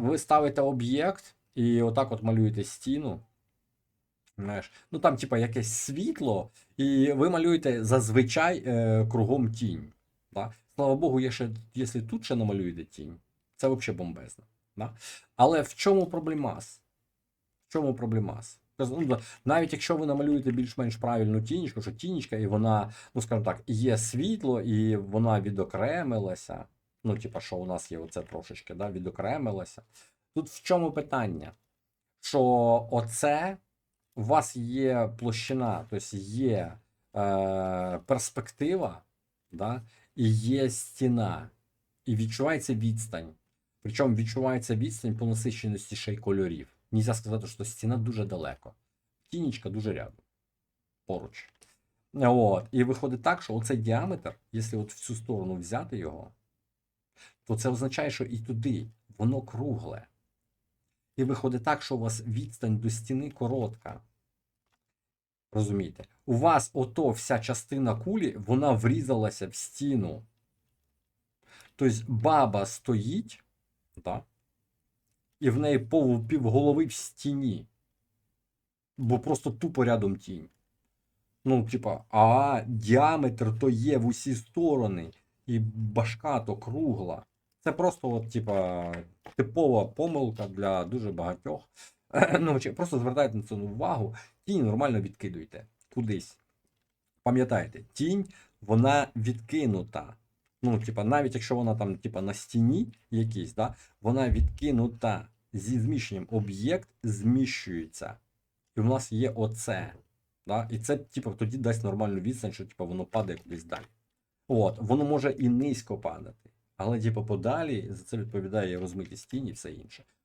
Ви ставите об'єкт і отак от малюєте стіну. Знаєш, ну там, типа, якесь світло, і ви малюєте зазвичай е, кругом тінь. Да? Слава Богу, є ще, якщо тут ще намалюєте тінь, це взагалі бомбезно. Да? Але в чому проблемас? В чому проблемас? Ну, Навіть якщо ви намалюєте більш-менш правильну тінічку, що тінічка, і вона, ну скажімо так, є світло, і вона відокремилася. Ну, типа, що у нас є оце трошечки, да, відокремилася. Тут в чому питання? Що оце у вас є площина, тобто є е, перспектива, да, і є стіна, і відчувається відстань. Причому відчувається відстань по насиченості ще й кольорів. Нельзя сказати, що стіна дуже далеко. Тінічка дуже рядом. Поруч. От. І виходить так, що оцей діаметр, якщо от в цю сторону взяти його, то це означає, що і туди воно кругле. І виходить так, що у вас відстань до стіни коротка. Розумієте? У вас ото вся частина кулі, вона врізалася в стіну. Тобто баба стоїть, да, і в неї півголови в стіні. Бо просто тупо рядом тінь. Ну, типа, а діаметр то є в усі сторони, і башка то кругла. Це просто, от, типа, типова помилка для дуже багатьох. Ну, просто звертайте на це увагу, тінь нормально відкидуйте кудись. Пам'ятайте, тінь, вона відкинута. Ну, типа, навіть якщо вона там, типа, на стіні якійсь, да, вона відкинута зі зміщенням. Об'єкт зміщується. І в нас є оце. Да? І це, типа, тоді дасть нормальну відстань, що типа, воно падає кудись далі. От, воно може і низько падати. Але, типу, подалі за це відповідає розмитість тіні і все інше.